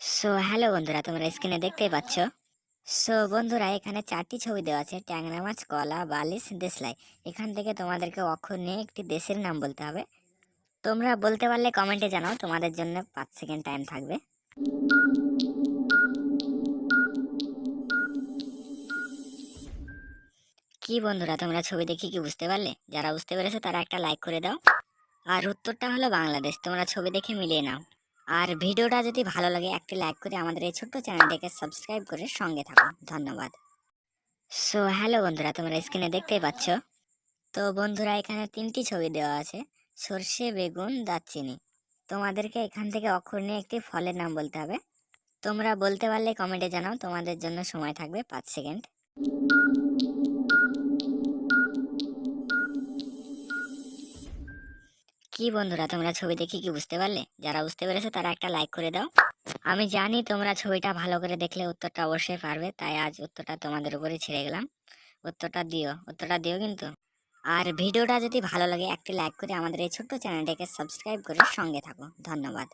So hello বন্ধুরা, তোমরা স্ক্রিনে দেখতেই পাচ্ছ। সো বন্ধুরা, এখানে চারটি ছবি দেওয়া আছে। ট্যাংরা মাছ কলা, বালিশ, দেশলাই। এখান থেকে তোমাদেরকে অক্ষর নিয়ে একটি দেশের নাম বলতে হবে। তোমরা বলতে পারলে কমেন্টে জানাও, তোমাদের জন্য পাঁচ সেকেন্ড টাইম থাকবে। কি বন্ধুরা, তোমরা ছবি দেখে কি বুঝতে পারলে? যারা বুঝতে পেরেছ, তারা একটা লাইক করে দাও। আর উত্তরটা হলো বাংলাদেশ। তোমরা ছবি দেখে মিলিয়ে নাও। আর ভিডিওটা যদি ভালো লাগে, একটি লাইক করে আমাদের এই ছোট্ট চ্যানেলটিকে সাবস্ক্রাইব করে সঙ্গে থাকো ধন্যবাদ। সো হ্যালো বন্ধুরা, তোমরা স্ক্রিনে দেখতেই পাচ্ছ। তো বন্ধুরা, এখানে তিনটি ছবি দেওয়া আছে। সর্ষে, বেগুন, দারচিনি। তোমাদেরকে এখান থেকে অক্ষর নিয়ে একটি ফলের নাম বলতে হবে। তোমরা বলতে পারলে কমেন্টে জানাও, তোমাদের জন্য সময় থাকবে পাঁচ সেকেন্ড। কি বন্ধুরা, তোমরা ছবি দেখে কি বুঝতে পারলে? যারা বুঝতে পেরেছ তারা একটা লাইক করে দাও। আমি জানি তোমরা ছবিটা ভালো করে দেখলে উত্তরটা অবশ্যই পারবে, তাই আজ উত্তরটা তোমাদের উপরে ছেড়ে গেলাম। উত্তরটা দিও উত্তরটা দিও কিন্তু। আর ভিডিওটা যদি ভালো লাগে, একটি লাইক করে আমাদের এই ছোট্ট চ্যানেলটাকে সাবস্ক্রাইব করে সঙ্গে থাকো। ধন্যবাদ।